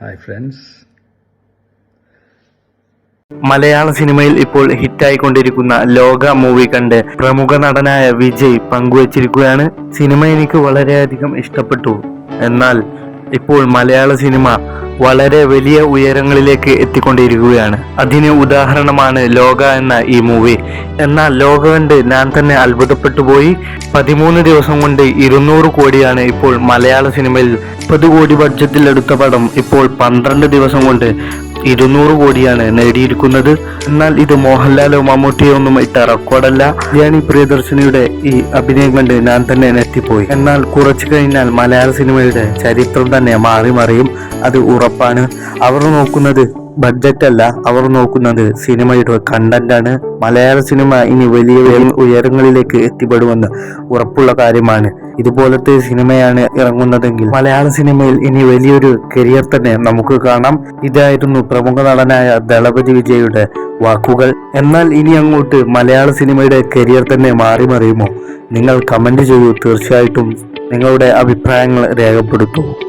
Hi friends മലയാള സിനിമയിൽ ഇപ്പോൾ ഹിറ്റായിക്കൊണ്ടിരിക്കുന്ന ലോക മൂവി കണ്ട് പ്രമുഖ നടനായ വിജയ് പങ്കുവച്ചിരിക്കുകയാണ്. സിനിമ എനിക്ക് വളരെയധികം ഇഷ്ടപ്പെട്ടു. എന്നാൽ ഇപ്പോൾ മലയാള സിനിമ വളരെ വലിയ ഉയരങ്ങളിലേക്ക് എത്തിക്കൊണ്ടിരിക്കുകയാണ്. അതിന് ഉദാഹരണമാണ് ലോക എന്ന ഈ മൂവി. എന്നാൽ ലോക കണ്ട് ഞാൻ തന്നെ അത്ഭുതപ്പെട്ടു പോയി. പതിമൂന്ന് ദിവസം കൊണ്ട് ഇരുന്നൂറ് കോടിയാണ് ഇപ്പോൾ മലയാള സിനിമയിൽ മുപ്പത് കോടി ബഡ്ജറ്റിൽ എടുത്ത പടം. ഇപ്പോൾ പന്ത്രണ്ട് ദിവസം കൊണ്ട് ഇരുന്നൂറ് കോടിയാണ് നേടിയിരിക്കുന്നത്. എന്നാൽ ഇത് മോഹൻലാലോ മമ്മൂട്ടിയോ ഒന്നും ഇട്ട റെക്കോർഡല്ല. ധ്യാനി പ്രിയദർശിനിയുടെ ഈ അഭിനയം കണ്ട് ഞാൻ തന്നെ നെറ്റിപ്പോയി എന്നാൽ കുറച്ചു കഴിഞ്ഞാൽ മലയാള സിനിമയുടെ ചരിത്രം തന്നെ മാറി മറിയും. അത് ഉറപ്പാണ്. അവർ നോക്കുന്നത് ബഡ്ജറ്റ് അല്ല. അവർ നോക്കുന്നത് സിനിമയുടെ കണ്ടന്റ് ആണ്. മലയാള സിനിമ ഇനി വലിയ വലിയ ഉയരങ്ങളിലേക്ക് എത്തിപ്പെടുമെന്ന് ഉറപ്പുള്ള കാര്യമാണ്. ഇതുപോലത്തെ സിനിമയാണ് ഇറങ്ങുന്നതെങ്കിൽ മലയാള സിനിമയിൽ ഇനി വലിയൊരു കരിയർ തന്നെ നമുക്ക് കാണാം. ഇതായിരുന്നു പ്രമുഖ നടനായ ദളപതി വിജയുടെ വാക്കുകൾ. എന്നാൽ ഇനി അങ്ങോട്ട് മലയാള സിനിമയുടെ കരിയർ തന്നെ മാറി മറിയുമോ? നിങ്ങൾ കമന്റ് ചെയ്യൂ. തീർച്ചയായിട്ടും നിങ്ങളുടെ അഭിപ്രായങ്ങൾ രേഖപ്പെടുത്തൂ.